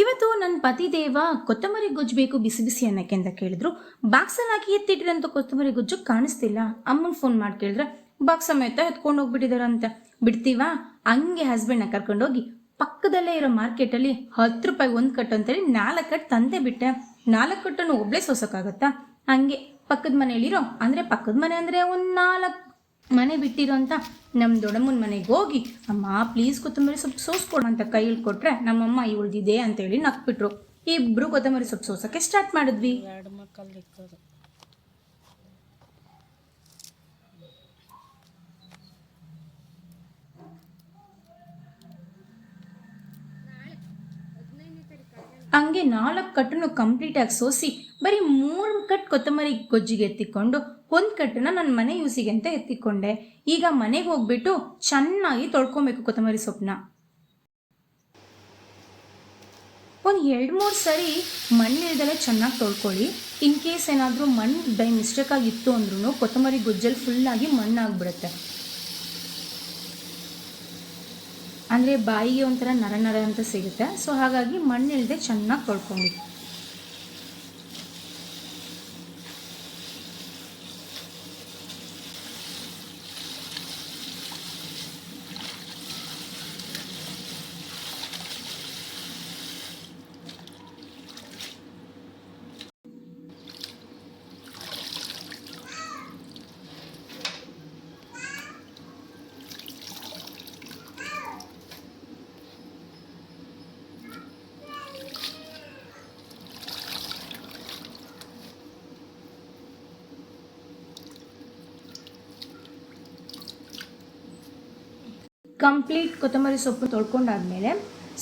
ಇವತ್ತು ನನ್ನ ಪತಿದೇವ ಕೊತ್ತಂಬರಿ ಗೊಜ್ಜು ಬೇಕು ಬಿಸಿ ಬಿಸಿ ಅನ್ನಕ್ಕೆ ಅಂತ ಕೇಳಿದ್ರು. ಬಾಕ್ಸಲ್ಲಿ ಹಾಕಿ ಎತ್ತಿಟ್ಟಿರಂತ ಕೊತ್ತಂಬರಿ ಗೊಜ್ಜು ಕಾಣಿಸ್ತಿಲ್ಲ. ಅಮ್ಮನ ಫೋನ್ ಮಾಡಿ ಕೇಳಿದ್ರೆ ಬಾಕ್ಸ್ ಸಮೇತ ಎತ್ಕೊಂಡು ಹೋಗ್ಬಿಟ್ಟಿದಾರಂತ. ಬಿಡ್ತೀವಾ? ಹಂಗೆ ಹಸ್ಬೆಂಡ್ನ ಕರ್ಕೊಂಡೋಗಿ ಪಕ್ಕದಲ್ಲೇ ಇರೋ ಮಾರ್ಕೆಟಲ್ಲಿ ಹತ್ತು ರೂಪಾಯಿ ಒಂದು ಕಟ್ಟು ಅಂತೇಳಿ ನಾಲ್ಕು ಕಟ್ಟು ತಂದೆ ಬಿಟ್ಟೆ. ನಾಲ್ಕು ಕಟ್ಟನ್ನು ಒಬ್ಬಳೇ ಸೋಸೋಕ್ಕಾಗತ್ತಾ? ಹಂಗೆ ಪಕ್ಕದ ಮನೆಯಲ್ಲಿರೋ, ಅಂದರೆ ಪಕ್ಕದ ಮನೆ ಅಂದರೆ ಒಂದು ನಾಲ್ಕು ಮನೆ ಬಿಟ್ಟಿರೋ ಅಂತ ನಮ್ಮ ದೊಡ್ಡಮ್ಮನ ಮನೆಗೆ ಹೋಗಿ, ಅಮ್ಮ ಪ್ಲೀಸ್ ಕೊತ್ತಂಬರಿ ಸೊಪ್ಪು ಸೋಸ್ಕೊಡು ಅಂತ ಕೈಯಲ್ಲಿ ಕೊಟ್ರೆ, ನಮ್ಮಮ್ಮ ಇವಳ್ದಿದೆ ಅಂತೇಳಿ ನಕ್ಬಿಟ್ರು ಇಬ್ರು ಕೊತ್ತಂಬರಿ ಸೊಪ್ಪು ಸೋಸಕ್ಕೆ ಸ್ಟಾರ್ಟ್ ಮಾಡಿದ್ವಿ. ಎರಡು ಮಕ್ಕಳು ಹಂಗೆ ನಾಲ್ಕು ಕಟ್ಟನ್ನು ಕಂಪ್ಲೀಟಾಗಿ ಸೋಸಿ, ಬರೀ ಮೂರು ಕಟ್ ಕೊತ್ತಂಬರಿ ಗೊಜ್ಜಿಗೆ ಎತ್ತಿಕೊಂಡು ಒಂದು ಕಟ್ಟನ್ನು ನನ್ನ ಮನೆ ಯೂಸಿಗೆ ಅಂತ ಎತ್ತಿಕೊಂಡೆ. ಈಗ ಮನೆಗೆ ಹೋಗ್ಬಿಟ್ಟು ಚೆನ್ನಾಗಿ ತೊಳ್ಕೊಬೇಕು ಕೊತ್ತಂಬರಿ ಸೊಪ್ಪನ್ನ ಒಂದು ಎರಡು ಮೂರು ಸರಿ ಮಣ್ಣಿಲ್ದಲೆ ಚೆನ್ನಾಗಿ ತೊಳ್ಕೊಳ್ಳಿ. ಇನ್ ಕೇಸ್ ಏನಾದರೂ ಮಣ್ಣು ಬೈ ಮಿಸ್ಟೇಕ್ ಆಗಿತ್ತು ಅಂದ್ರೂ ಕೊತ್ತಂಬರಿ ಗೊಜ್ಜಲ್ಲಿ ಫುಲ್ಲಾಗಿ ಮಣ್ಣಾಗ್ಬಿಡುತ್ತೆ. ಅಂದರೆ ಬಾಯಿಗೆ ಒಂಥರ ನರ ನರ ಅಂತ ಸಿಗುತ್ತೆ. ಸೊ ಹಾಗಾಗಿ ಮಣ್ಣಿಲ್ಲದೆ ಚೆನ್ನಾಗಿ ತೊಳ್ಕೊಂಡು ಕಂಪ್ಲೀಟ್ ಕೊತ್ತಂಬರಿ ಸೊಪ್ಪು ತೊಳ್ಕೊಂಡಾದ್ಮೇಲೆ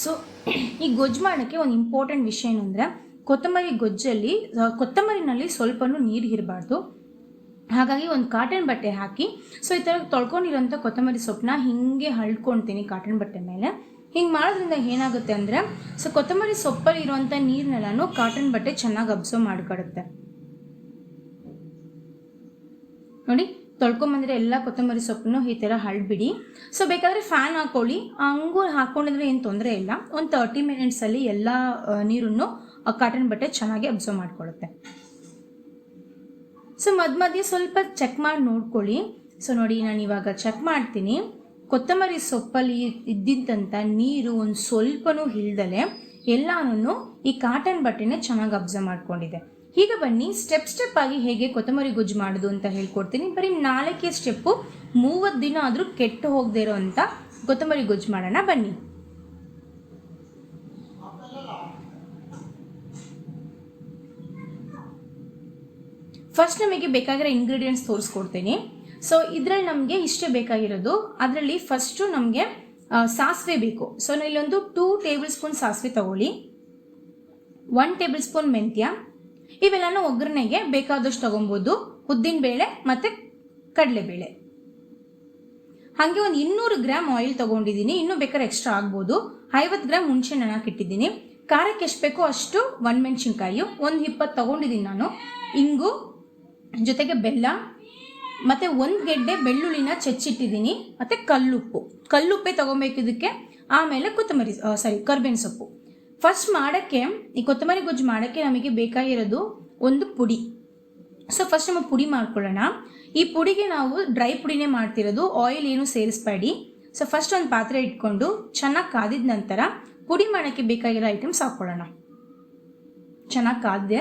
ಸೊ ಈ ಗೊಜ್ಜು ಮಾಡೋಕ್ಕೆ ಒಂದು ಇಂಪಾರ್ಟೆಂಟ್ ವಿಷಯ ಏನು ಅಂದರೆ, ಕೊತ್ತಂಬರಿ ಗೊಜ್ಜಲ್ಲಿ ಕೊತ್ತಂಬರಿನಲ್ಲಿ ಸ್ವಲ್ಪನೂ ನೀರು ಇರಬಾರ್ದು. ಹಾಗಾಗಿ ಒಂದು ಕಾಟನ್ ಬಟ್ಟೆ ಹಾಕಿ ಸೊ ಈ ಥರ ತೊಳ್ಕೊಂಡಿರೋಂಥ ಕೊತ್ತಂಬರಿ ಸೊಪ್ಪನ್ನ ಹಿಂಗೆ ಹಳ್ಕೊಳ್ತೀನಿ ಕಾಟನ್ ಬಟ್ಟೆ ಮೇಲೆ. ಹಿಂಗೆ ಮಾಡೋದ್ರಿಂದ ಏನಾಗುತ್ತೆ ಅಂದರೆ ಸೊ ಕೊತ್ತಂಬರಿ ಸೊಪ್ಪಲ್ಲಿ ಇರುವಂಥ ನೀರನ್ನೆಲ್ಲನೂ ಕಾಟನ್ ಬಟ್ಟೆ ಚೆನ್ನಾಗಿ ಅಬ್ಸರ್ವ್ ಮಾಡ್ಕೊಡುತ್ತೆ. ನೋಡಿ. ತೊಳ್ಕೊಂಬಂದ್ರೆ ಎಲ್ಲ ಕೊತ್ತಂಬರಿ ಸೊಪ್ಪನ್ನು ಈ ಥರ ಹಳ್ಬಿಡಿ ಸೊ ಬೇಕಾದರೆ ಫ್ಯಾನ್ ಹಾಕ್ಕೊಳ್ಳಿ ಹಂಗೂ ಹಾಕ್ಕೊಂಡಿದ್ರೆ ಏನು ತೊಂದರೆ ಇಲ್ಲ. ಒಂದು ತರ್ಟಿ ಮಿನಿಟ್ಸಲ್ಲಿ ಎಲ್ಲ ನೀರನ್ನು ಕಾಟನ್ ಬಟ್ಟೆ ಚೆನ್ನಾಗಿ ಅಬ್ಸರ್ವ್ ಮಾಡ್ಕೊಳ್ಳುತ್ತೆ. ಸೊ ಮಧ್ಯ ಮಧ್ಯೆ ಸ್ವಲ್ಪ ಚೆಕ್ ಮಾಡಿ ನೋಡ್ಕೊಳ್ಳಿ. ಸೊ ನೋಡಿ, ನಾನು ಇವಾಗ ಚೆಕ್ ಮಾಡ್ತೀನಿ. ಕೊತ್ತಂಬರಿ ಸೊಪ್ಪಲ್ಲಿ ಇದ್ದಿದ್ದಂಥ ನೀರು ಒಂದು ಸ್ವಲ್ಪನೂ ಇಲ್ದಲೆ ಎಲ್ಲಾನು ಈ ಕಾಟನ್ ಬಟ್ಟೆನೇ ಚೆನ್ನಾಗಿ ಅಬ್ಸರ್ವ್ ಮಾಡ್ಕೊಂಡಿದೆ. ಈಗ ಬನ್ನಿ ಸ್ಟೆಪ್ ಸ್ಟೆಪ್ ಆಗಿ ಹೇಗೆ ಕೊತ್ತಂಬರಿ ಗೊಜ್ಜು ಮಾಡೋದು ಅಂತ ಹೇಳ್ಕೊಡ್ತೀನಿ. ಬರೀ ನಾಲ್ಕೇ ಸ್ಟೆಪ್ಪು ಮೂವತ್ತು ದಿನ ಆದರೂ ಕೆಟ್ಟು ಹೋಗದೇ ಇರೋ ಅಂಥ ಕೊತ್ತಂಬರಿ ಗೊಜ್ಜು ಮಾಡೋಣ, ಬನ್ನಿ. ಫಸ್ಟ್ ನಮಗೆ ಬೇಕಾಗಿರೋ ಇಂಗ್ರೀಡಿಯೆಂಟ್ಸ್ ತೋರಿಸ್ಕೊಡ್ತೀನಿ. ಸೊ ಇದರಲ್ಲಿ ನಮಗೆ ಇಷ್ಟೇ ಬೇಕಾಗಿರೋದು, ಅದರಲ್ಲಿ ಫಸ್ಟು ನಮಗೆ ಸಾಸಿವೆ ಬೇಕು. ಸೊ ಇಲ್ಲೊಂದು ಟೂ ಟೇಬಲ್ ಸ್ಪೂನ್ ಸಾಸಿವೆ ತಗೊಳ್ಳಿ. ಒನ್ ಟೇಬಲ್ ಸ್ಪೂನ್ ಮೆಂತ್ಯ. ಇವೆಲ್ಲನೂ ಒಗ್ಗರಣೆಗೆ ಬೇಕಾದಷ್ಟು ತಗೊಬೋದು. ಉದ್ದಿನಬೇಳೆ ಮತ್ತು ಕಡಲೆಬೇಳೆ ಹಾಗೆ ಒಂದು ಇನ್ನೂರು ಗ್ರಾಮ್ ಆಯಿಲ್ ತೊಗೊಂಡಿದ್ದೀನಿ. ಇನ್ನೂ ಬೇಕಾದ್ರೆ ಎಕ್ಸ್ಟ್ರಾ ಆಗ್ಬೋದು. ಐವತ್ತು ಗ್ರಾಮ್ ಹುಣಸೆ ಹಣ್ಣು ಹಾಕಿಟ್ಟಿದ್ದೀನಿ. ಖಾರಕ್ಕೆ ಎಷ್ಟು ಬೇಕೋ ಅಷ್ಟು ಒಣಮೆಣ್ಸಿನ್ಕಾಯಿ, ಒಂದು ಇಪ್ಪತ್ತು ತೊಗೊಂಡಿದ್ದೀನಿ ನಾನು. ಇಂಗು, ಜೊತೆಗೆ ಬೆಲ್ಲ, ಮತ್ತು ಒಂದು ಗೆಡ್ಡೆ ಬೆಳ್ಳುಳ್ಳಿನ ಚೆಚ್ಚಿಟ್ಟಿದ್ದೀನಿ. ಮತ್ತು ಕಲ್ಲುಪ್ಪು. ಕಲ್ಲುಪ್ಪೆ ತೊಗೊಬೇಕು ಇದಕ್ಕೆ ಆಮೇಲೆ ಕೊತ್ತಂಬರಿ ಸಾರಿ ಕರ್ಬೇವಿನ ಸೊಪ್ಪು. ಫಸ್ಟ್ ಮಾಡೋಕ್ಕೆ, ಈ ಕೊತ್ತಂಬರಿ ಗೊಜ್ಜು ಮಾಡೋಕ್ಕೆ ನಮಗೆ ಬೇಕಾಗಿರೋದು ಒಂದು ಪುಡಿ. ಸೊ ಫಸ್ಟ್ ನಮ್ಮ ಪುಡಿ ಮಾಡ್ಕೊಳ್ಳೋಣ. ಈ ಪುಡಿಗೆ ನಾವು ಡ್ರೈ ಪುಡಿನೇ ಮಾಡ್ತಿರೋದು ಆಯಿಲ್ ಏನು ಸೇರಿಸ್ಬೇಡಿ. ಸೊ ಫಸ್ಟ್ ಒಂದು ಪಾತ್ರೆ ಇಟ್ಕೊಂಡು ಚೆನ್ನಾಗಿ ಕಾದಿದ ನಂತರ ಪುಡಿ ಮಾಡೋಕ್ಕೆ ಬೇಕಾಗಿರೋ ಐಟಮ್ಸ್ ಹಾಕ್ಕೊಳ್ಳೋಣ. ಚೆನ್ನಾಗಿ ಕಾದಿದೆ.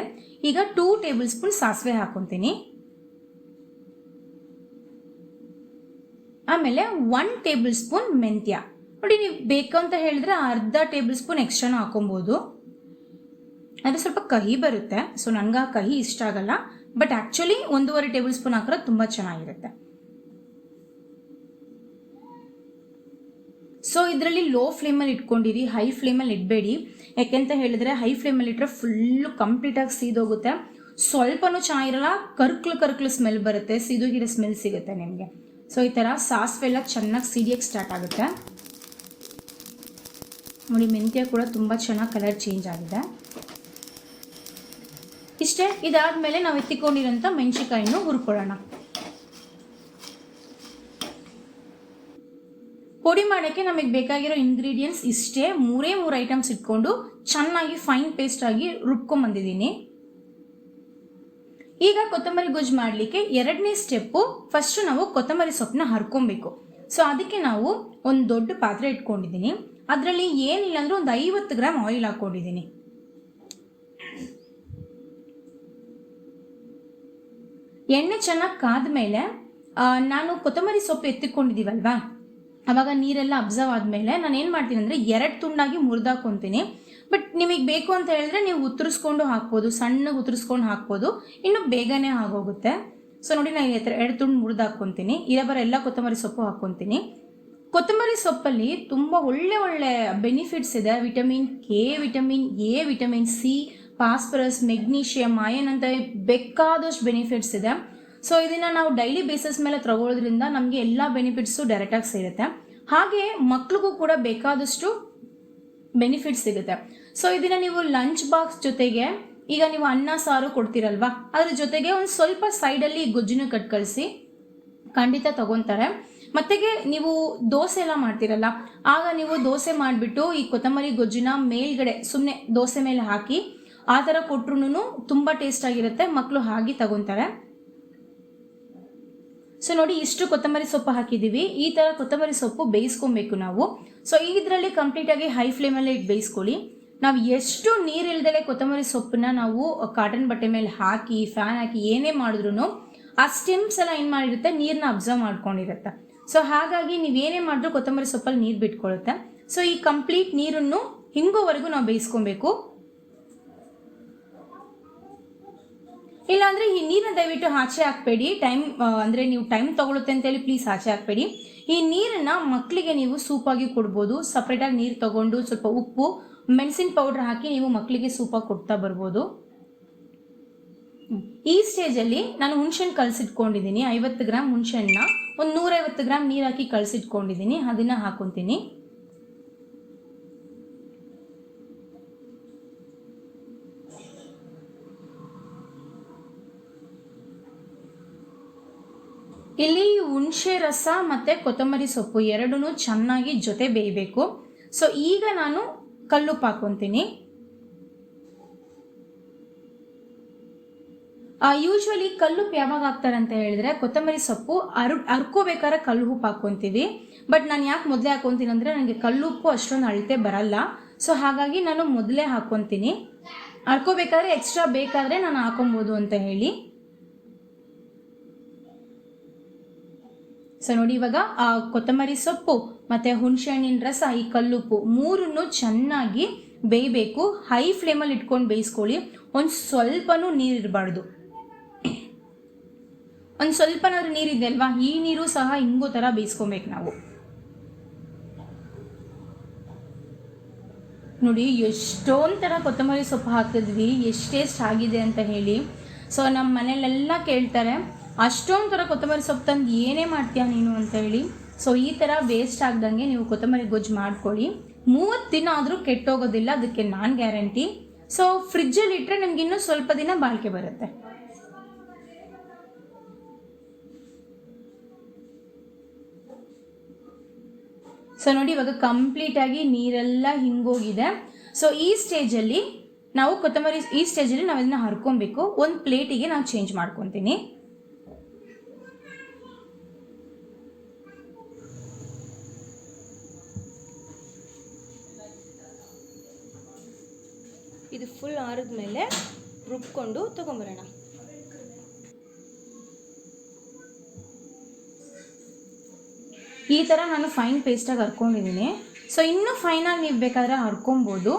ಈಗ ಟೂ ಟೇಬಲ್ ಸ್ಪೂನ್ ಸಾಸಿವೆ ಹಾಕ್ಕೊತೀನಿ ಆಮೇಲೆ ಒನ್ ಟೇಬಲ್ ಸ್ಪೂನ್ ಮೆಂತ್ಯ. ನೋಡಿ, ನೀವು ಬೇಕು ಅಂತ ಹೇಳಿದ್ರೆ ಅರ್ಧ ಟೇಬಲ್ ಸ್ಪೂನ್ ಎಕ್ಸ್ಟ್ರಾನ ಹಾಕೊಬೋದು. ಅದು ಸ್ವಲ್ಪ ಕಹಿ ಬರುತ್ತೆ, ಸೊ ನನಗೆ ಆ ಕಹಿ ಇಷ್ಟ ಆಗಲ್ಲ. ಬಟ್ ಆ್ಯಕ್ಚುಲಿ ಒಂದೂವರೆ ಟೇಬಲ್ ಸ್ಪೂನ್ ಹಾಕಿದ್ರೆ ತುಂಬ ಚೆನ್ನಾಗಿರುತ್ತೆ. ಸೊ ಇದರಲ್ಲಿ ಲೋ ಫ್ಲೇಮಲ್ಲಿ ಇಟ್ಕೊಂಡಿರಿ, ಹೈ ಫ್ಲೇಮಲ್ಲಿ ಇಡಬೇಡಿ. ಯಾಕೆಂತ ಹೇಳಿದ್ರೆ ಹೈ ಫ್ಲೇಮಲ್ಲಿ ಇಟ್ಟರೆ ಫುಲ್ಲು ಕಂಪ್ಲೀಟಾಗಿ ಸೀದೋಗುತ್ತೆ. ಸ್ವಲ್ಪನೂ ಚೆನ್ನಾಗಿರಲ್ಲ ಕರ್ಕ್ಲು ಕರ್ಕ್ಲು ಸ್ಮೆಲ್ ಬರುತ್ತೆ ಸೀದೋಗಿರೋ ಸ್ಮೆಲ್ ಸಿಗುತ್ತೆ ನಿಮಗೆ. ಸೊ ಈ ಥರ ಸಾಸಿವೆ ಎಲ್ಲ ಚೆನ್ನಾಗಿ ಸಿಡಿಯೋಕ್ಕೆ ಸ್ಟಾರ್ಟ್ ಆಗುತ್ತೆ. ನೋಡಿ, ಮೆಂತ್ಯ ಕೂಡ ತುಂಬ ಚೆನ್ನಾಗಿ ಕಲರ್ ಚೇಂಜ್ ಆಗಿದೆ. ಇಷ್ಟೇ, ಇದಾದ್ಮೇಲೆ ನಾವು ಎತ್ತಿಕೊಂಡಿರೋಂಥ ಮೆಣಸಿಕಾಯಿನೂ ಹುರ್ಕೊಳ್ಳೋಣ. ಪುಡಿ ಮಾಡೋಕ್ಕೆ ನಮಗೆ ಬೇಕಾಗಿರೋ ಇಂಗ್ರೀಡಿಯೆಂಟ್ಸ್ ಇಷ್ಟೇ. ಮೂರೇ ಮೂರು ಐಟಮ್ಸ್ ಇಟ್ಕೊಂಡು ಚೆನ್ನಾಗಿ ಫೈನ್ ಪೇಸ್ಟ್ ಆಗಿ ರುಬ್ಕೊಂಬಂದಿದ್ದೀನಿ ಈಗ ಕೊತ್ತಂಬರಿ ಗೊಜ್ಜು ಮಾಡಲಿಕ್ಕೆ ಎರಡನೇ ಸ್ಟೆಪ್ಪು ಫಸ್ಟು ನಾವು ಕೊತ್ತಂಬರಿ ಸೊಪ್ಪನ್ನ ಹರ್ಕೊಬೇಕು. ಸೊ ಅದಕ್ಕೆ ನಾವು ಒಂದು ದೊಡ್ಡ ಪಾತ್ರೆ ಇಟ್ಕೊಂಡಿದ್ದೀನಿ. ಅದರಲ್ಲಿ ಏನಿಲ್ಲ ಅಂದ್ರೆ ಒಂದು ಐವತ್ತು ಗ್ರಾಮ್ ಆಯಿಲ್ ಹಾಕೊಂಡಿದ್ದೀನಿ ಎಣ್ಣೆ ಚೆನ್ನಾಗಿ ಕಾದ ಮೇಲೆ ನಾನು ಕೊತ್ತಂಬರಿ ಸೊಪ್ಪು ಎತ್ತಿಕೊಂಡಿದ್ದೀವಲ್ವಾ? ಅವಾಗ ನೀರೆಲ್ಲ ಅಬ್ಸರ್ವ್ ಆದಮೇಲೆ ನಾನು ಏನು ಮಾಡ್ತೀನಿ ಅಂದರೆ ಎರಡು ತುಂಡಾಗಿ ಮುರಿದಾಕೊಂತೀನಿ. ಬಟ್ ನಿಮಗೆ ಬೇಕು ಅಂತ ಹೇಳಿದ್ರೆ ನೀವು ಉತ್ತರಿಸ್ಕೊಂಡು ಹಾಕ್ಬೋದು, ಸಣ್ಣಗೆ ಉತ್ತರಿಸ್ಕೊಂಡು ಹಾಕ್ಬೋದು. ಇನ್ನು ಬೇಗನೆ ಆಗೋಗುತ್ತೆ. ಸೊ ನೋಡಿ, ನಾನು ಈ ಎರಡು ತುಂಡು ಮುರಿದು ಹಾಕ್ಕೊತೀನಿ ಇರಬರ ಎಲ್ಲ ಕೊತ್ತಂಬರಿ ಸೊಪ್ಪು ಹಾಕ್ಕೊತೀನಿ. ಕೊತ್ತಂಬರಿ ಸೊಪ್ಪಲ್ಲಿ ತುಂಬ ಒಳ್ಳೆ ಒಳ್ಳೆ ಬೆನಿಫಿಟ್ಸ್ ಇದೆ. Vitamin K vitamin A vitamin C phosphorus magnesium iron ಅಂತ ಬೇಕಾದಷ್ಟು ಬೆನಿಫಿಟ್ಸ್ ಇದೆ. ಸೊ ಇದನ್ನು ನಾವು ಡೈಲಿ ಬೇಸಿಸ್ ಮೇಲೆ ತಗೊಳ್ಳೋದ್ರಿಂದ ನಮಗೆ ಎಲ್ಲ ಬೆನಿಫಿಟ್ಸು ಡೈರೆಕ್ಟಾಗಿ ಸೇರುತ್ತೆ. ಹಾಗೆ ಮಕ್ಳಿಗೂ ಕೂಡ ಬೇಕಾದಷ್ಟು ಬೆನಿಫಿಟ್ಸ್ ಸಿಗುತ್ತೆ. ಸೊ ಇದನ್ನ ನೀವು ಲಂಚ್ ಬಾಕ್ಸ್ ಜೊತೆಗೆ, ಈಗ ನೀವು ಅನ್ನ, ಸಾರು ಕೊಡ್ತೀರಲ್ವಾ? ಅದ್ರ ಜೊತೆಗೆ ಒಂದು ಸ್ವಲ್ಪ ಸೈಡಲ್ಲಿ ಗೊಜ್ಜಿನ ಕಟ್ ಕಳಿಸಿ ಖಂಡಿತ ತಗೊತಾರೆ. ಮತ್ತೆಗೆ ನೀವು ದೋಸೆ ಎಲ್ಲ ಮಾಡ್ತೀರಲ್ಲ, ಆಗ ನೀವು ದೋಸೆ ಮಾಡಿಬಿಟ್ಟು ಈ ಕೊತ್ತಂಬರಿ ಗೊಜ್ಜಿನ ಮೇಲ್ಗಡೆ ಸುಮ್ಮನೆ ದೋಸೆ ಮೇಲೆ ಹಾಕಿ, ಆ ಥರ ಕೊಟ್ರು ತುಂಬ ಟೇಸ್ಟ್ ಆಗಿರುತ್ತೆ ಮಕ್ಕಳು ಹಾಗೆ ತಗೊತಾರೆ. ಸೊ ನೋಡಿ, ಇಷ್ಟು ಕೊತ್ತಂಬರಿ ಸೊಪ್ಪು ಹಾಕಿದ್ದೀವಿ. ಈ ಥರ ಕೊತ್ತಂಬರಿ ಸೊಪ್ಪು ಬೇಯಿಸ್ಕೊಬೇಕು ನಾವು. ಸೊ ಇದರಲ್ಲಿ ಕಂಪ್ಲೀಟಾಗಿ ಹೈ ಫ್ಲೇಮಲ್ಲಿ ಇಟ್ಟು ಬೇಯಿಸ್ಕೊಳ್ಳಿ. ನಾವು ಎಷ್ಟು ನೀರಿಲ್ದಲೆ ಕೊತ್ತಂಬರಿ ಸೊಪ್ಪನ್ನ ನಾವು ಕಾಟನ್ ಬಟ್ಟೆ ಮೇಲೆ ಹಾಕಿ ಫ್ಯಾನ್ ಹಾಕಿ ಏನೇ ಮಾಡಿದ್ರು ಆ ಸ್ಟಿಮ್ಸ್ ಎಲ್ಲ ಏನು ಮಾಡಿರುತ್ತೆ ನೀರನ್ನ ಅಬ್ಸರ್ವ್ ಮಾಡ್ಕೊಂಡಿರುತ್ತೆ. ಸೊ ಹಾಗಾಗಿ ನೀವೇನೇ ಮಾಡಿದ್ರು ಕೊತ್ತಂಬರಿ ಸೊಪ್ಪಲ್ಲಿ ನೀರು ಬಿಟ್ಕೊಳ್ಳುತ್ತೆ ಸೊ ಈ ಕಂಪ್ಲೀಟ್ ನೀರನ್ನು ಹಿಂಗೋವರೆಗೂ ನಾವು ಬೇಯಿಸ್ಕೊಬೇಕು. ಇಲ್ಲಾಂದರೆ ಈ ನೀರನ್ನ ದಯವಿಟ್ಟು ಆಚೆ ಹಾಕಬೇಡಿ. ಟೈಮ್ ಅಂದರೆ ನೀವು ಟೈಮ್ ತಗೊಳುತ್ತೆ ಅಂತೇಳಿ ಪ್ಲೀಸ್ ಆಚೆ ಹಾಕಬೇಡಿ. ಈ ನೀರನ್ನ ಮಕ್ಕಳಿಗೆ ನೀವು ಸೂಪಾಗಿ ಕೊಡ್ಬೋದು. ಸಪ್ರೇಟಾಗಿ ನೀರು ತಗೊಂಡು ಸ್ವಲ್ಪ ಉಪ್ಪು, ಮೆಣಸಿನ ಪೌಡ್ರ್ ಹಾಕಿ ನೀವು ಮಕ್ಕಳಿಗೆ ಸೂಪಾಗಿ ಕೊಡ್ತಾ ಬರ್ಬೋದು. ಈ ಸ್ಟೇಜಲ್ಲಿ ನಾನು ಹುಣ್ಸೆಹಣ್ಣು ಕಲಸಿಟ್ಕೊಂಡಿದ್ದೀನಿ ಐವತ್ತು ಗ್ರಾಮ್ ಹುಣ್ಸೆಹಣ್ಣನ್ನ ಒಂದು ನೂರೈವತ್ತು ಗ್ರಾಮ್ ನೀರು ಹಾಕಿ ಕಲಸಿಟ್ಕೊಂಡಿದ್ದೀನಿ ಅದನ್ನು ಹಾಕೊತೀನಿ. ಇಲ್ಲಿ ಹುಣಸೆ ರಸ ಮತ್ತು ಕೊತ್ತಂಬರಿ ಸೊಪ್ಪು ಎರಡೂ ಚೆನ್ನಾಗಿ ಜೊತೆ ಬೇಯಬೇಕು. ಸೊ ಈಗ ನಾನು ಕಲ್ಲುಪ್ಪು ಹಾಕ್ಕೊತೀನಿ ಯೂಶ್ವಲಿ ಕಲ್ಲುಪ್ಪು ಯಾವಾಗ ಹಾಕ್ತಾರೆ ಅಂತ ಹೇಳಿದ್ರೆ ಕೊತ್ತಂಬರಿ ಸೊಪ್ಪು, ಅರು, ಅರ್ಕೋಬೇಕಾದ್ರೆ ಕಲ್ಲು ಉಪ್ಪು ಹಾಕ್ಕೊತೀವಿ. ಬಟ್ ನಾನು ಯಾಕೆ ಮೊದಲೇ ಹಾಕ್ಕೊತೀನಿ ಅಂದರೆ ನನಗೆ ಕಲ್ಲುಪ್ಪು ಅಷ್ಟೊಂದು ಅಳತೆ ಬರಲ್ಲ. ಸೊ ಹಾಗಾಗಿ ನಾನು ಮೊದಲೇ ಹಾಕ್ಕೊತೀನಿ. ಅರ್ಕೋಬೇಕಾದ್ರೆ ಎಕ್ಸ್ಟ್ರಾ ಬೇಕಾದರೆ ನಾನು ಹಾಕೊಬೋದು ಅಂತ ಹೇಳಿ. ಸೊ ನೋಡಿ ಇವಾಗ, ಆ, ಕೊತ್ತಂಬರಿ ಸೊಪ್ಪು ಮತ್ತು ಹುಣಸೆಹಣ್ಣಿನ ರಸ, ಈ ಕಲ್ಲುಪ್ಪು ಮೂರನ್ನು ಚೆನ್ನಾಗಿ ಬೇಯಬೇಕು. ಹೈ ಫ್ಲೇಮಲ್ಲಿ ಇಟ್ಕೊಂಡು ಬೇಯಿಸ್ಕೊಳ್ಳಿ. ಒಂದು ಸ್ವಲ್ಪನೂ ನೀರು ಇರಬಾರ್ದು. ಒಂದು ಸ್ವಲ್ಪನಾದ್ರೂ ನೀರಿದೆ ಅಲ್ವಾ? ಈ ನೀರು ಸಹ ಹಿಂಗೋ ಥರ ಬೇಯಿಸ್ಕೊಬೇಕು ನಾವು. ನೋಡಿ, ಎಷ್ಟೊಂದು ಥರ ಕೊತ್ತಂಬರಿ ಸೊಪ್ಪು ಹಾಕಿದ್ವಿ ಎಷ್ಟೆಷ್ಟು ಆಗಿದೆ ಅಂತ ಹೇಳಿ. ಸೊ ನಮ್ಮ ಮನೇಲೆಲ್ಲ ಕೇಳ್ತಾರೆ, ಅಷ್ಟೊಂದು ಥರ ಕೊತ್ತಂಬರಿ ಸೊಪ್ಪು ತಂದು ಏನೇ ಮಾಡ್ತೀಯಾ ನೀನು? ಅಂತ ಹೇಳಿ. ಸೊ ಈ ಥರ ವೇಸ್ಟ್ ಆಗ್ದಂಗೆ ನೀವು ಕೊತ್ತಂಬರಿ ಗೊಜ್ಜು ಮಾಡ್ಕೊಳ್ಳಿ. ಮೂವತ್ತು ದಿನ ಆದರೂ ಕೆಟ್ಟೋಗೋದಿಲ್ಲ, ಅದಕ್ಕೆ ನಾನು ಗ್ಯಾರಂಟಿ. ಸೊ ಫ್ರಿಜ್ಜಲ್ಲಿ ಇಟ್ಟರೆ ನಿಮ್ಗೆ ಇನ್ನೂ ಸ್ವಲ್ಪ ದಿನ ಬಾಳಿಕೆ ಬರುತ್ತೆ. ಸೊ ನೋಡಿ ಇವಾಗ ಕಂಪ್ಲೀಟಾಗಿ ನೀರೆಲ್ಲ ಹಿಂಗೋಗಿದೆ. ಸೊ ಈ ಸ್ಟೇಜಲ್ಲಿ ನಾವು ಕೊತ್ತಂಬರಿ, ಈ ಸ್ಟೇಜಲ್ಲಿ ನಾವು ಇದನ್ನ ಹರ್ಕೊಬೇಕು. ಒಂದು ಪ್ಲೇಟಿಗೆ ನಾವು ಚೇಂಜ್ ಮಾಡ್ಕೊತೀನಿ. ಇದು ಫುಲ್ ಆರಿದ ಮೇಲೆ ರುಬ್ಕೊಂಡು ತೊಗೊಂಬರೋಣ. ಈ ಥರ ನಾನು ಫೈನ್ ಪೇಸ್ಟಾಗಿ ಹರ್ಕೊಂಡಿದ್ದೀನಿ ಸೊ ಇನ್ನೂ ಫೈನಾಗಿ ನೀವು ಬೇಕಾದರೆ ಹರ್ಕೊಬೋದು.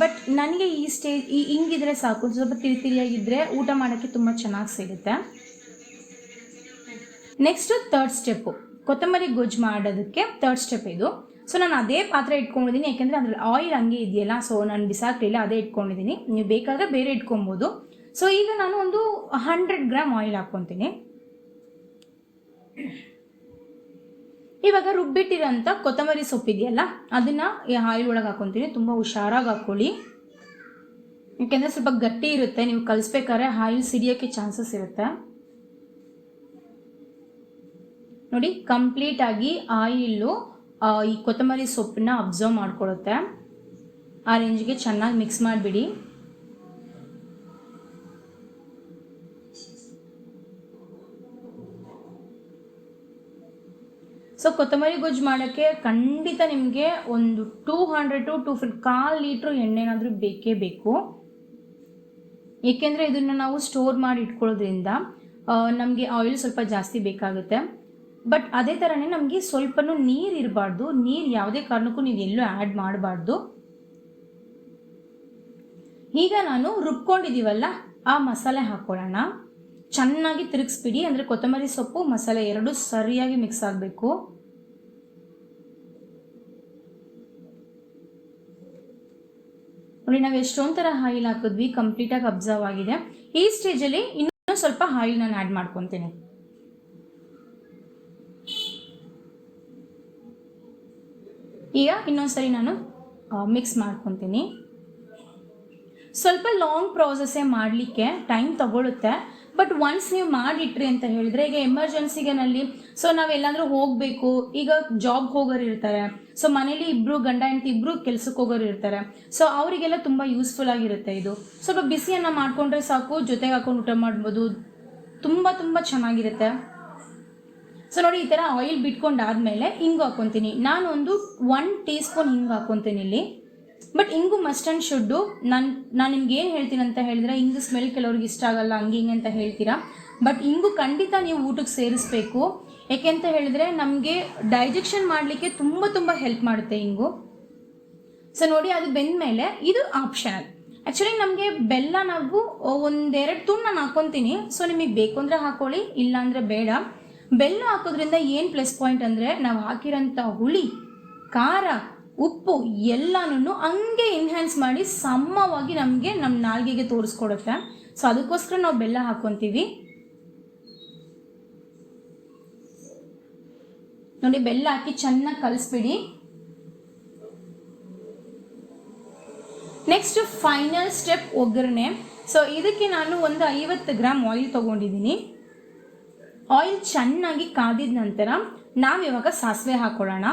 ಬಟ್ ನನಗೆ ಈ ಸ್ಟೇಜ್ ಈ ಹಿಂಗಿದ್ರೆ ಸಾಕು. ಸ್ವಲ್ಪ ತಿಳಿ ತಿರಿಯಾಗಿದ್ದರೆ ಊಟ ಮಾಡೋಕ್ಕೆ ತುಂಬ ಚೆನ್ನಾಗಿ ಸಿಗುತ್ತೆ. ನೆಕ್ಸ್ಟು ತರ್ಡ್ ಸ್ಟೆಪ್ಪು ಕೊತ್ತಂಬರಿ ಗೊಜ್ಜು ಮಾಡೋದಕ್ಕೆ ತರ್ಡ್ ಸ್ಟೆಪ್ ಇದು. ಸೊ ನಾನು ಅದೇ ಪಾತ್ರೆ ಇಟ್ಕೊಂಡಿದ್ದೀನಿ ಯಾಕೆಂದರೆ ಅದರಲ್ಲಿ ಆಯಿಲ್ ಹಂಗೆ ಇದೆಯಲ್ಲ ಸೊ ನಾನು ಬಿಸಾಕಲಿಲ್ಲ, ಅದೇ ಇಟ್ಕೊಂಡಿದ್ದೀನಿ ನೀವು ಬೇಕಾದರೆ ಬೇರೆ ಇಟ್ಕೊಬೋದು. ಸೊ ಈಗ ನಾನು ಒಂದು ಹಂಡ್ರೆಡ್ ಗ್ರಾಮ್ ಆಯಿಲ್ ಹಾಕ್ಕೊತೀನಿ. ಇವಾಗ ರುಬ್ಬಿಟ್ಟಿರೋಂಥ ಕೊತ್ತಂಬರಿ ಸೊಪ್ಪಿದೆಯಲ್ಲ, ಅದನ್ನು ಈ ಆಯಿಲ್ ಒಳಗೆ ಹಾಕ್ಕೊತೀನಿ ತುಂಬ ಹುಷಾರಾಗಿ ಹಾಕ್ಕೊಳ್ಳಿ ಯಾಕೆಂದರೆ ಸ್ವಲ್ಪ ಗಟ್ಟಿ ಇರುತ್ತೆ, ನೀವು ಕಲಿಸ್ಬೇಕಾದ್ರೆ ಆಯಿಲ್ ಸಿಡಿಯೋಕ್ಕೆ ಚಾನ್ಸಸ್ ಇರುತ್ತೆ. ನೋಡಿ ಕಂಪ್ಲೀಟಾಗಿ ಆಯಿಲ್ಲು ಈ ಕೊತ್ತಂಬರಿ ಸೊಪ್ಪನ್ನ ಅಬ್ಸರ್ವ್ ಮಾಡ್ಕೊಳುತ್ತೆ ಆ ರೇಂಜ್ಗೆ ಚೆನ್ನಾಗಿ ಮಿಕ್ಸ್ ಮಾಡಿಬಿಡಿ. ಸೊ ಕೊತ್ತಂಬರಿ ಗೊಜ್ಜು ಮಾಡೋಕ್ಕೆ ಖಂಡಿತ ನಿಮಗೆ ಒಂದು two hundred to two fifty call litre ಎಣ್ಣೆನಾದರೂ ಬೇಕೇ ಬೇಕು. ಏಕೆಂದರೆ ಇದನ್ನು ನಾವು ಸ್ಟೋರ್ ಮಾಡಿ ಇಟ್ಕೊಳ್ಳೋದ್ರಿಂದ ನಮಗೆ ಆಯಿಲ್ ಸ್ವಲ್ಪ ಜಾಸ್ತಿ ಬೇಕಾಗುತ್ತೆ. ಬಟ್ ಅದೇ ಥರನೇ ನಮಗೆ ಸ್ವಲ್ಪನೂ ನೀರು ಇರಬಾರ್ದು. ನೀರು ಯಾವುದೇ ಕಾರಣಕ್ಕೂ ನೀವು ಎಲ್ಲೂ ಆ್ಯಡ್ ಮಾಡಬಾರ್ದು. ಈಗ ನಾನು ರುಬ್ಕೊಂಡಿದ್ದೀವಲ್ಲ ಆ ಮಸಾಲೆ ಹಾಕ್ಕೊಳ್ಳೋಣ ಚೆನ್ನಾಗಿ ತಿರುಗಿಸ್ಬಿಡಿ. ಅಂದರೆ ಕೊತ್ತಂಬರಿ ಸೊಪ್ಪು, ಮಸಾಲೆ ಎರಡೂ ಸರಿಯಾಗಿ ಮಿಕ್ಸ್ ಆಗಬೇಕು. ನೋಡಿ, ನಾವು ಎಷ್ಟೊಂದು ಥರ ಆಯಿಲ್ ಹಾಕಿದ್ವಿ ಕಂಪ್ಲೀಟಾಗಿ ಅಬ್ಸರ್ವ್ ಆಗಿದೆ. ಈ ಸ್ಟೇಜಲ್ಲಿ ಇನ್ನೂ ಸ್ವಲ್ಪ ಆಯಿಲ್ ನಾನು ಆ್ಯಡ್ ಮಾಡ್ಕೊತೀನಿ. ಈಗ ಇನ್ನೊಂದ್ಸರಿ ನಾನು ಮಿಕ್ಸ್ ಮಾಡ್ಕೊತೀನಿ. ಸ್ವಲ್ಪ ಲಾಂಗ್ ಪ್ರಾಸೆಸ್ಸೇ ಮಾಡಲಿಕ್ಕೆ ಟೈಮ್ ತಗೊಳುತ್ತೆ. ಬಟ್ ಒನ್ಸ್ ನೀವು ಮಾಡಿಟ್ರಿ ಅಂತ ಹೇಳಿದ್ರೆ, ಈಗ ಎಮರ್ಜೆನ್ಸಿಗೆನಲ್ಲಿ ಸೊ ನಾವೆಲ್ಲಾಂದ್ರೂ ಹೋಗಬೇಕು, ಈಗ ಜಾಬ್ಗೆ ಹೋಗೋರು ಇರ್ತಾರೆ ಸೊ ಮನೇಲಿ ಇಬ್ಬರು ಗಂಡ, ಹೆಂಡತಿ ಇಬ್ಬರು ಕೆಲ್ಸಕ್ಕೆ ಹೋಗೋರು ಇರ್ತಾರೆ ಸೊ ಅವರಿಗೆಲ್ಲ ತುಂಬ ಯೂಸ್ಫುಲ್ ಆಗಿರುತ್ತೆ ಇದು. ಸ್ವಲ್ಪ ಬಿಸಿಯನ್ನು ಮಾಡಿಕೊಂಡ್ರೆ ಸಾಕು, ಜೊತೆಗೆ ಹಾಕೊಂಡು ಊಟ ಮಾಡ್ಬೋದು, ತುಂಬ ತುಂಬ ಚೆನ್ನಾಗಿರುತ್ತೆ. ಸೊ ನೋಡಿ, ಈ ಥರ ಆಯಿಲ್ ಬಿಟ್ಕೊಂಡಾದ್ಮೇಲೆ ಹಿಂಗು ಹಾಕ್ಕೊತೀನಿ ನಾನು ಒಂದು ಒನ್ ಟೀ ಸ್ಪೂನ್ ಹಿಂಗೆ ಹಾಕ್ಕೊತೀನಿ ಇಲ್ಲಿ. ಬಟ್ ಹಿಂಗು ಮಸ್ಟ್ ಆ್ಯಂಡ್ ಶುಡ್ಡು ನಾನು ನಾನು ನಿಮ್ಗೆ ಏನು ಹೇಳ್ತೀನಿ ಅಂತ ಹೇಳಿದ್ರೆ ಹಿಂಗು ಸ್ಮೆಲ್ ಕೆಲವ್ರಿಗೆ ಇಷ್ಟ ಆಗಲ್ಲ, ಹಂಗೆ ಹಿಂಗೆ ಅಂತ ಹೇಳ್ತೀರಾ? ಬಟ್ ಹಿಂಗು ಖಂಡಿತ ನೀವು ಊಟಕ್ಕೆ ಸೇರಿಸ್ಬೇಕು. ಯಾಕೆಂತ ಹೇಳಿದ್ರೆ, ನಮಗೆ ಡೈಜೆಕ್ಷನ್ ಮಾಡಲಿಕ್ಕೆ ತುಂಬ ತುಂಬ ಹೆಲ್ಪ್ ಮಾಡುತ್ತೆ ಹಿಂಗು ಸೊ ನೋಡಿ, ಅದು ಬೆಂದ ಮೇಲೆ ಇದು ಆಪ್ಷನಲ್ ಆ್ಯಕ್ಚುಲಿ ನಮಗೆ ಬೆಲ್ಲ ನಾವು ಒಂದೆರಡು ತುಂಡು ನಾನು ಹಾಕೊತೀನಿ. ಸೊ ನಿಮಗೆ ಬೇಕು ಅಂದರೆ ಹಾಕೊಳ್ಳಿ, ಇಲ್ಲಾಂದರೆ ಬೇಡ. ಬೆಲ್ಲ ಹಾಕೋದ್ರಿಂದ ಏನು ಪ್ಲಸ್ ಪಾಯಿಂಟ್ ಅಂದರೆ, ನಾವು ಹಾಕಿರೋಂಥ ಹುಳಿ, ಖಾರ ಉಪ್ಪು ಎಲ್ಲನೂ ಹಂಗೆ ಇನ್ಹ್ಯಾನ್ಸ್ ಮಾಡಿ ಸಮವಾಗಿ ನಮಗೆ ನಮ್ಮ ನಾಲ್ಗೆಗೆ ತೋರಿಸ್ಕೊಡುತ್ತೆ. ಸೊ ಅದಕ್ಕೋಸ್ಕರ ನಾವು ಬೆಲ್ಲ ಹಾಕ್ಕೊತೀವಿ ನೋಡಿ, ಬೆಲ್ಲ ಹಾಕಿ ಚೆನ್ನಾಗಿ ಕಲಿಸ್ಬಿಡಿ. ನೆಕ್ಸ್ಟ್ ಫೈನಲ್ ಸ್ಟೆಪ್ ಒಗ್ಗರಣೆ. ಸೊ ಇದಕ್ಕೆ ನಾನು ಒಂದು ಐವತ್ತು ಗ್ರಾಮ್ ಆಯಿಲ್ ತೊಗೊಂಡಿದ್ದೀನಿ. ಆಯಿಲ್ ಚೆನ್ನಾಗಿ ಕಾದಿದ ನಂತರ ನಾವು ಇವಾಗ ಸಾಸಿವೆ ಹಾಕೊಳ್ಳೋಣ.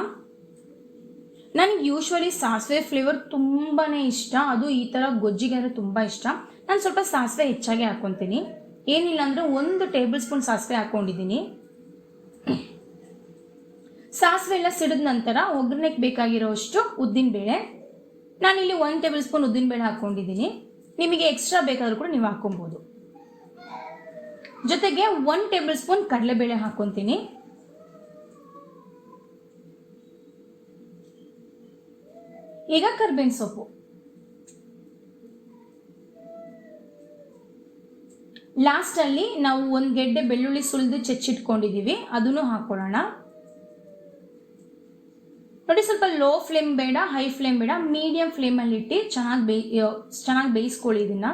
ನನಗೆ ಯೂಶ್ವಲಿ ಸಾಸಿವೆ ಫ್ಲೇವರ್ ತುಂಬಾ ಇಷ್ಟ. ಅದು ಈ ಥರ ಗೊಜ್ಜಿಗೆ ಅಂದರೆ ತುಂಬ ಇಷ್ಟ. ನಾನು ಸ್ವಲ್ಪ ಸಾಸಿವೆ ಹೆಚ್ಚಾಗಿ ಹಾಕ್ಕೊತೀನಿ ಏನಿಲ್ಲ ಅಂದರೆ ಒಂದು ಟೇಬಲ್ ಸ್ಪೂನ್ ಸಾಸಿವೆ ಹಾಕ್ಕೊಂಡಿದ್ದೀನಿ ಸಾಸಿವೆ ಎಲ್ಲ ಸಿಡಿದ ನಂತರ ಒಗ್ಗರಣೆಗೆ ಬೇಕಾಗಿರೋಷ್ಟು ಉದ್ದಿನಬೇಳೆ ನಾನಿಲ್ಲಿ ಒಂದು ಟೇಬಲ್ ಸ್ಪೂನ್ ಉದ್ದಿನಬೇಳೆ ಹಾಕ್ಕೊಂಡಿದ್ದೀನಿ ನಿಮಗೆ ಎಕ್ಸ್ಟ್ರಾ ಬೇಕಾದರೂ ಕೂಡ ನೀವು ಹಾಕ್ಕೊಬೋದು ಜೊತೆಗೆ ಒನ್ ಟೇಬಲ್ ಸ್ಪೂನ್ ಕಡಲೆಬೇಳೆ ಹಾಕ್ಕೊತೀನಿ ಈಗ ಕರ್ಬೇವಿನ ಸೊಪ್ಪು. ಲಾಸ್ಟಲ್ಲಿ ನಾವು ಒಂದು ಗೆಡ್ಡೆ ಬೆಳ್ಳುಳ್ಳಿ ಸುಲಿದು ಚೆಚ್ಚಿಟ್ಕೊಂಡಿದ್ದೀವಿ ಅದನ್ನು ಹಾಕೊಳ್ಳೋಣ. ನೋಡಿ, ಸ್ವಲ್ಪ ಲೋ ಫ್ಲೇಮ್ ಬೇಡ ಹೈ ಫ್ಲೇಮ್ ಬೇಡ ಮೀಡಿಯಂ ಫ್ಲೇಮಲ್ಲಿ ಇಟ್ಟು ಚೆನ್ನಾಗಿ ಚೆನ್ನಾಗಿ ಬೇಯಿಸ್ಕೊಳ್ಳಿ ಇದನ್ನ.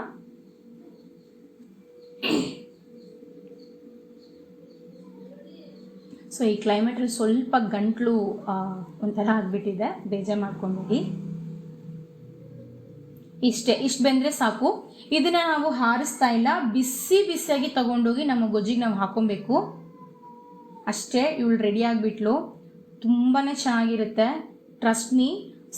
ಸೊ ಈ ಕ್ಲೈಮೇಟಲ್ಲಿ ಸ್ವಲ್ಪ ಗಂಟ್ಲು ಒಂಥರ ಆಗಿಬಿಟ್ಟಿದೆ. ಬೇಜಾರು ಮಾಡ್ಕೊಂಡಿದ್ದಿ ಇಷ್ಟೇ, ಇಷ್ಟು ಬೆಂದರೆ ಸಾಕು. ಇದನ್ನು ನಾವು ಹಾರಿಸ್ತಾ ಇಲ್ಲ. ಬಿಸಿ ಬಿಸಿಯಾಗಿ ತಗೊಂಡೋಗಿ ನಮ್ಮ ಗೊಜ್ಜಿಗೆ ನಾವು ಹಾಕೊಬೇಕು. ಅಷ್ಟೇ, ಇವಳು ರೆಡಿ ಆಗಿಬಿಟ್ಲು. ತುಂಬಾ ಚೆನ್ನಾಗಿರುತ್ತೆ. ಟ್ರಸ್ಟ್ ಮೀ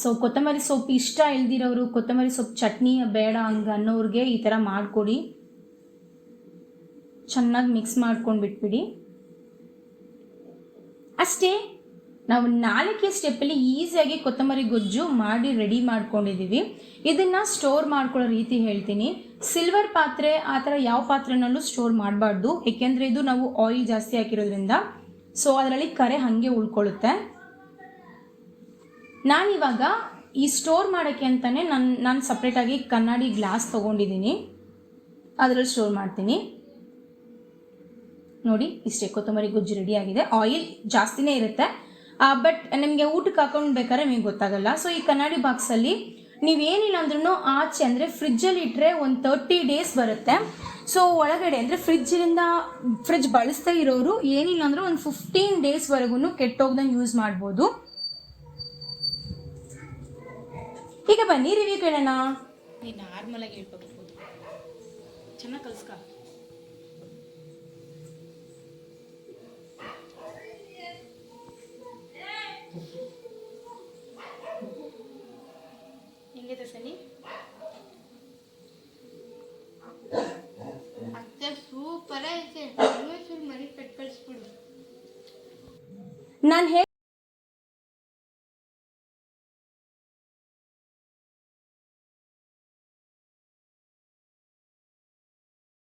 ಸೊ ಕೊತ್ತಂಬರಿ ಸೊಪ್ಪು ಇಷ್ಟ ಇಲ್ದಿರೋರು ಕೊತ್ತಂಬರಿ ಸೊಪ್ಪು ಚಟ್ನಿ ಬೇಡ ಹಂಗೆ ಅನ್ನೋರಿಗೆ ಈ ಥರ ಮಾಡಿಕೊಡಿ. ಚೆನ್ನಾಗಿ ಮಿಕ್ಸ್ ಮಾಡ್ಕೊಂಡು ಬಿಟ್ಬಿಡಿ ಅಷ್ಟೇ, ನಾವು ನಾಲ್ಕೇ ಸ್ಟೆಪ್ಪಲ್ಲಿ ಈಸಿಯಾಗಿ ಕೊತ್ತಂಬರಿ ಗೊಜ್ಜು ಮಾಡಿ ರೆಡಿ ಮಾಡ್ಕೊಂಡಿದ್ದೀವಿ. ಇದನ್ನು ಸ್ಟೋರ್ ಮಾಡ್ಕೊಳ್ಳೋ ರೀತಿ ಹೇಳ್ತೀನಿ. ಸಿಲ್ವರ್ ಪಾತ್ರೆ ಆ ಥರ ಯಾವ ಪಾತ್ರೆನಲ್ಲೂ ಸ್ಟೋರ್ ಮಾಡಬಾರ್ದು. ಏಕೆಂದರೆ ಇದು ನಾವು ಆಯಿಲ್ ಜಾಸ್ತಿ ಹಾಕಿರೋದ್ರಿಂದ. ಸೊ ಅದರಲ್ಲಿ ಕರೆ ಹಾಗೆ ಉಳ್ಕೊಳ್ಳುತ್ತೆ. ನಾನಿವಾಗ ಈ ಸ್ಟೋರ್ ಮಾಡೋಕ್ಕೆ ಅಂತಲೇ ನಾನು ನಾನು ಸಪ್ರೇಟಾಗಿ ಕನ್ನಡಿ ಗ್ಲಾಸ್ ತೊಗೊಂಡಿದ್ದೀನಿ. ಅದರಲ್ಲಿ ಸ್ಟೋರ್ ಮಾಡ್ತೀನಿ. ನೋಡಿ, ಇಷ್ಟೇ ಕೊತ್ತಂಬರಿ ಗೊಜ್ಜು ರೆಡಿ ಆಗಿದೆ. ಆಯಿಲ್ ಜಾಸ್ತಿನೇ ಇರುತ್ತೆ. ಬಟ್ ನಿಮಗೆ ಊಟಕ್ಕೆ ಹಾಕೊಂಡು ಬೇಕಾದ್ರೆ ನಿಮಗೆ ಗೊತ್ತಾಗಲ್ಲ. ಸೊ ಈ ಕನ್ನಡಿ ಬಾಕ್ಸಲ್ಲಿ ನೀವೇನಿಲ್ಲ ಅಂದ್ರೂ ಆಚೆ ಅಂದರೆ ಫ್ರಿಜ್ಜಲ್ಲಿ ಇಟ್ಟರೆ ಒಂದು ತರ್ಟಿ ಡೇಸ್ ಬರುತ್ತೆ. ಸೊ ಒಳಗಡೆ ಅಂದರೆ ಫ್ರಿಜ್ಜಿಂದ ಫ್ರಿಜ್ ಬಳಸ್ತಾ ಇರೋರು ಏನಿಲ್ಲ ಅಂದರೂ ಒಂದು ಫಿಫ್ಟೀನ್ ಡೇಸ್ವರೆಗೂ ಕೆಟ್ಟೋಗ್ದಂಗೆ ಯೂಸ್ ಮಾಡ್ಬೋದು. ಈಗ ಬನ್ನಿ ರಿವ್ಯೂ ಕೇಳೋಣ. ನೀನು ನಾರ್ಮಲ್ ಹೇಳ್ಬೇಕು ಚೆನ್ನಾಗಿ ಕಲ್ಸ್ಕ. ಸೂಪರ್ ಐತೆ